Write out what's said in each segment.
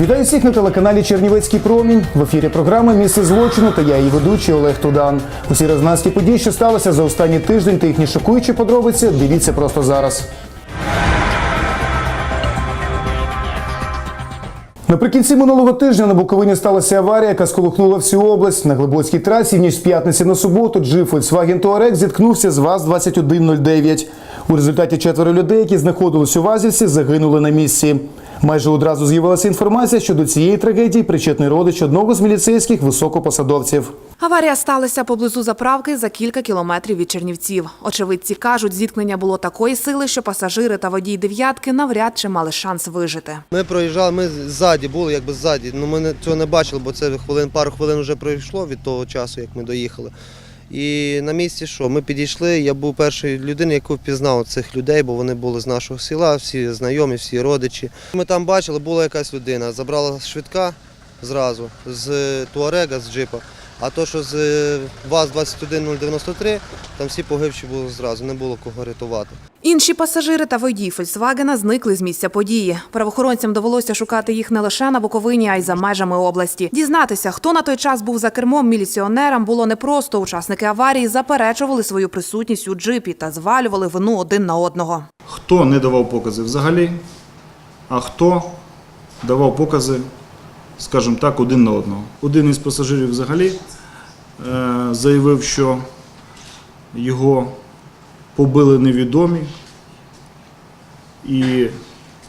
Вітаю всіх на телеканалі Чернівецький промінь. В ефірі програми Місце злочину та я її ведучий Олег Тудан. Усі резонансні події, що сталися за останній тиждень та їхні шокуючі подробиці. Дивіться просто зараз. Наприкінці минулого тижня на Буковині сталася аварія, яка сколихнула всю область. На Глибоцькій трасі в ніч з п'ятниці на суботу джип Volkswagen Touareg зіткнувся з ВАЗ-2109. У результаті четверо людей, які знаходились у ВАЗівці, загинули на місці. Майже одразу з'явилася інформація, що до цієї трагедії причетний родич одного з міліцейських високопосадовців. Аварія сталася поблизу заправки за кілька кілометрів від Чернівців. Очевидці кажуть, зіткнення було такої сили, що пасажири та водій дев'ятки навряд чи мали шанс вижити. Ми проїжджали, ми ззаді були, якби ззаді. Ну ми не- цього не бачили, бо це хвилин, пару хвилин вже пройшло від того часу, як ми доїхали. І на місці що? Ми підійшли. Я був першою людиною, яку впізнав цих людей, бо вони були з нашого села, всі знайомі, всі родичі. Ми там бачили, була якась людина, забрала швидка зразу з Туарега, з джипа. А то, що з ВАЗ-21093, там всі погибші були зразу, не було кого рятувати. Інші пасажири та водій Фольксвагена зникли з місця події. Правоохоронцям довелося шукати їх не лише на Буковині, а й за межами області. Дізнатися, хто на той час був за кермом міліціонерам, було непросто. Учасники аварії заперечували свою присутність у джипі та звалювали вину один на одного. хто не давав покази взагалі, а хто давав покази, скажімо так, один на одного. Один із пасажирів взагалі е, заявив, що його побили невідомі, і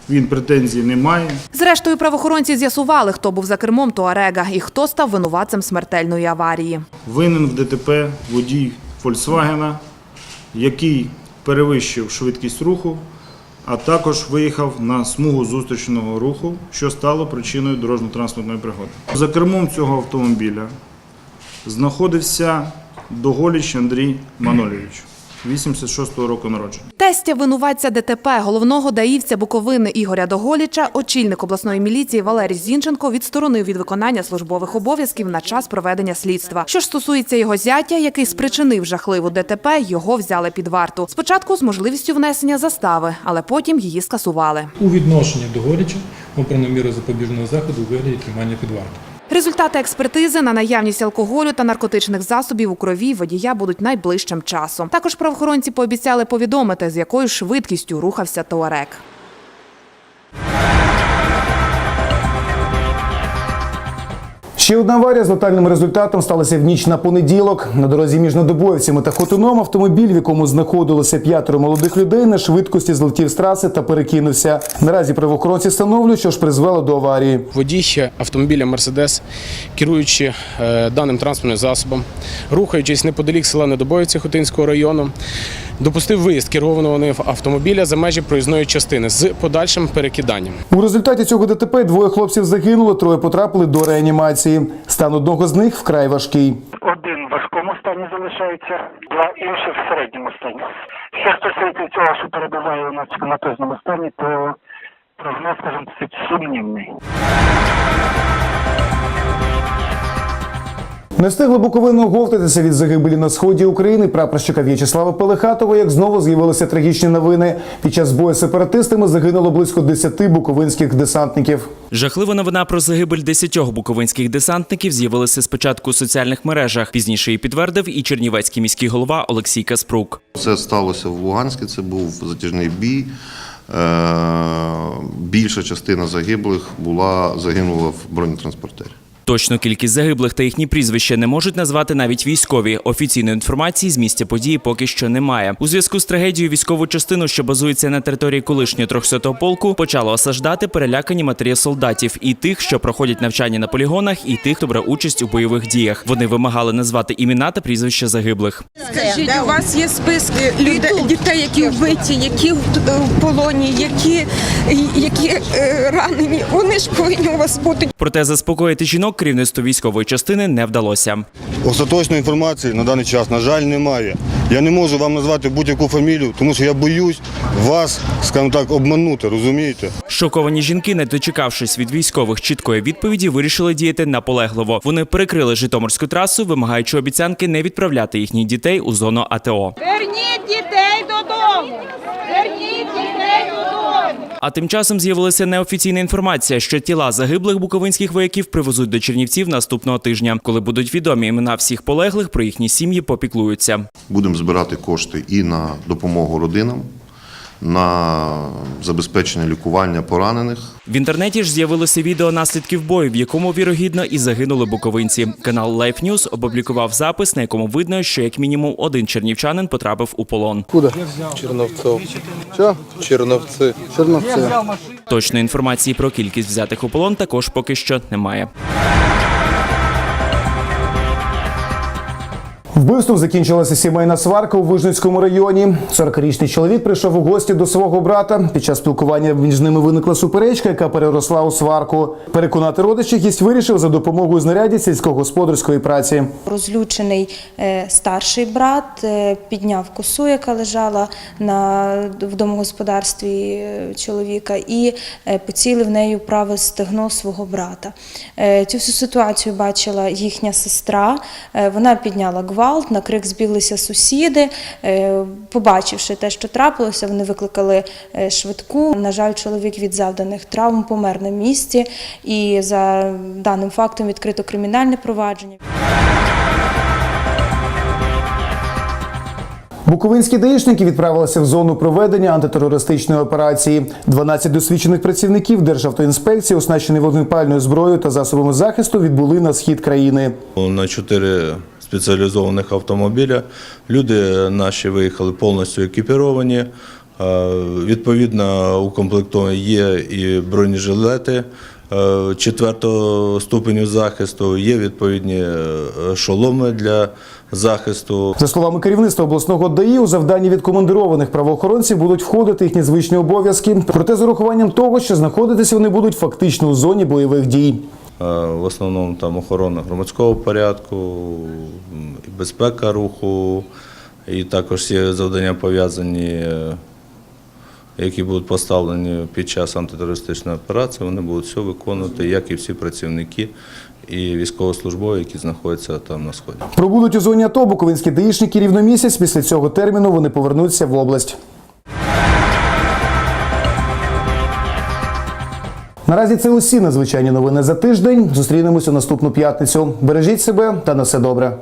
він претензій не має. Зрештою, правоохоронці з'ясували, хто був за кермом Туарега і хто став винуватцем смертельної аварії. Винен в ДТП водій Фольксвагена, який перевищив швидкість руху, а також виїхав на смугу зустрічного руху, що стало причиною дорожньо-транспортної пригоди. За кермом цього автомобіля знаходився Доголіч Андрій Манолійович, 86-го року народження. Тестя винуватця ДТП головного даївця Буковини Ігоря Доголіча, очільник обласної міліції Валерій Зінченко відсторонив від виконання службових обов'язків на час проведення слідства. Що ж стосується його зятя, який спричинив жахливу ДТП, його взяли під варту. Спочатку з можливістю внесення застави, але потім її скасували. У відношенні до Горіча обрано міру запобіжного заходу у вигляді тримання під вартою. Результати експертизи на наявність алкоголю та наркотичних засобів у крові водія будуть найближчим часом. Також правоохоронці пообіцяли повідомити, з якою швидкістю рухався Туарек. Ще одна аварія з летальним результатом сталася в ніч на понеділок. На дорозі між Надобоївцями та Хотуном автомобіль, в якому знаходилося п'ятеро молодих людей, на швидкості злетів з траси та перекинувся. Наразі правоохоронці встановлюють, що ж призвело до аварії. Водій автомобіля Мерседес, керуючи е, даним транспортним засобом, рухаючись неподалік села Недобоївці Хотинського району, допустив виїзд керованого ним автомобіля за межі проїзної частини з подальшим перекиданням. У результаті цього ДТП двоє хлопців загинуло, троє потрапили до реанімації. Стан одного з них вкрай важкий. Один в важкому стані залишається, два інші в середньому стані. Що стосується цього, що перебуває у нас в коматозному стані, то прогноз, скажімо, сумнівний. Не встигли Буковину оговтатися від загибелі на сході України прапорщика В'ячеслава Пелехатова, як знову з'явилися трагічні новини. Під час бою з сепаратистами загинуло близько 10 буковинських десантників. Жахлива новина про загибель десятьох буковинських десантників з'явилася спочатку у соціальних мережах. Пізніше її підтвердив і чернівецький міський голова Олексій Каспрук. Це сталося в Луганську, це був затяжний бій. Е, Більша частина загиблих була загинула в бронетранспортері. Точну кількість загиблих та їхні прізвища не можуть назвати навіть військові. Офіційної інформації з місця події поки що немає. У зв'язку з трагедією військову частину, що базується на території колишнього 300-го полку, почало осаждати перелякані матері солдатів і тих, що проходять навчання на полігонах, і тих, хто бере участь у бойових діях. Вони вимагали назвати імена та прізвища загиблих. Скажіть, у вас є списки людей, дітей, які вбиті, які в в полоні, які, які е, ранені. Вони ж повинні у вас бути. Проте заспокоїти жінок керівництву військової частини не вдалося. Остаточної інформації на даний час, на жаль, немає. Я не можу вам назвати будь-яку фамілію, тому що я боюсь вас, скажімо так, обманути, розумієте? Шоковані жінки, не дочекавшись від військових чіткої відповіді, вирішили діяти наполегливо. Вони перекрили Житомирську трасу, вимагаючи обіцянки не відправляти їхніх дітей у зону АТО. Верніть дітей додому! А тим часом з'явилася неофіційна інформація, що тіла загиблих буковинських вояків привезуть до Чернівців наступного тижня. Коли будуть відомі імена всіх полеглих, про їхні сім'ї попіклуються. Будемо збирати кошти і на допомогу родинам, на забезпечення лікування поранених. В інтернеті ж з'явилося відео наслідків бою, в якому вірогідно і загинули буковинці. Канал Life News опублікував запис, на якому видно, що як мінімум один чернівчанин потрапив у полон. Черновцов. Що? Черновці. Черновці. Точної інформації про кількість взятих у полон також поки що немає. Вбивством закінчилася сімейна сварка у Вижницькому районі. 40-річний чоловік прийшов у гості до свого брата. Під час спілкування між ними виникла суперечка, яка переросла у сварку. Переконати родичів гість вирішив за допомогою знарядів сільськогосподарської праці. Розлючений е, старший брат е, підняв косу, яка лежала на в домогосподарстві е, чоловіка, і поцілив нею праве стегно свого брата. Цю всю ситуацію бачила їхня сестра. Вона підняла гвалт, на крик збіглися сусіди. Е, Побачивши те, що трапилося, вони викликали е, швидку. На жаль, чоловік від завданих травм помер на місці, і за даним фактом відкрито кримінальне провадження. Буковинські даїшники відправилися в зону проведення антитерористичної операції. 12 досвідчених працівників Державтоінспекції, оснащені вогнепальною зброєю та засобами захисту, відбули на схід країни. На чотири спеціалізованих автомобіля люди наші виїхали повністю екіпіровані. Е, Відповідно, укомплектовані є і бронежилети е, четвертого ступеню захисту, є відповідні е, шоломи для захисту. За словами керівництва обласного ДАІ, у завданні від командированих правоохоронців будуть входити їхні звичні обов'язки, проте з урахуванням того, що знаходитися вони будуть фактично у зоні бойових дій. Е, В основному там охорона громадського порядку, безпека руху, і також є завдання пов'язані, е, які будуть поставлені під час антитерористичної операції. Вони будуть все виконувати, як і всі працівники і військовослужбові, які знаходяться там на сході. Пробудуть у зоні АТО буковинські даїшники рівно місяць. Після цього терміну вони повернуться в область. Наразі це усі надзвичайні новини за тиждень. Зустрінемося наступну п'ятницю. Бережіть себе та на все добре.